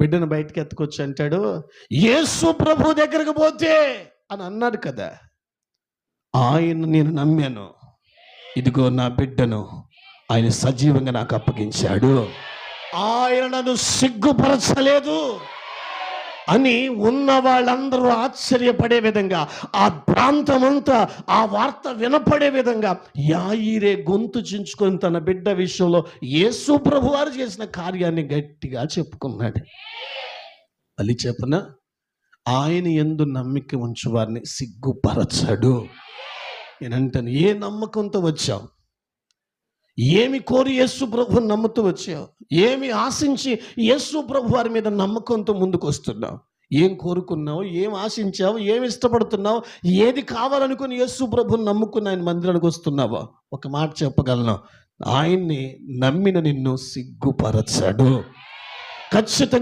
బిడ్డను బయటికి ఎత్తుకొచ్చి అంటాడు యేసు ప్రభు దగ్గరకు పోతే అని అన్నాడు కదా. ఆయన నేను నమ్మాను. ఇదిగో నా బిడ్డను ఆయన సజీవంగా నాకు అప్పగించాడు. ఆయన నన్ను సిగ్గుపరచలేదు. అని ఉన్న వాళ్ళందరూ ఆశ్చర్యపడే విధంగా ఆ ప్రాంతమంతా ఆ వార్త వినపడే విధంగా యాయిరే గొంతు చించుకొని తన బిడ్డ విషయంలో యేసు ప్రభు వారు చేసిన కార్యాన్ని గట్టిగా చెప్పుకున్నాడు. మళ్ళీ చెప్పన ఆయన ఎందు నమ్మిక ఉంచు వారిని సిగ్గుపరచడు. నేనంటాను ఏ నమ్మకంతో వచ్చావు? ఏమి కోరి యేసు ప్రభు నమ్ముతూ వచ్చావు? ఏమి ఆశించి యేసు ప్రభు వారి మీద నమ్మకంతో ముందుకు వస్తున్నావు ఏం కోరుకున్నావు? ఏం ఆశించావు? ఏం ఇష్టపడుతున్నావు? ఏది కావాలనుకుని యేసు ప్రభుని నమ్ముకుని ఆయన మందిరానికి వస్తున్నావా? ఒక మాట చెప్పగలను. ఆయన్ని నమ్మిన నిన్ను సిగ్గుపరచడు. ఖచ్చితంగా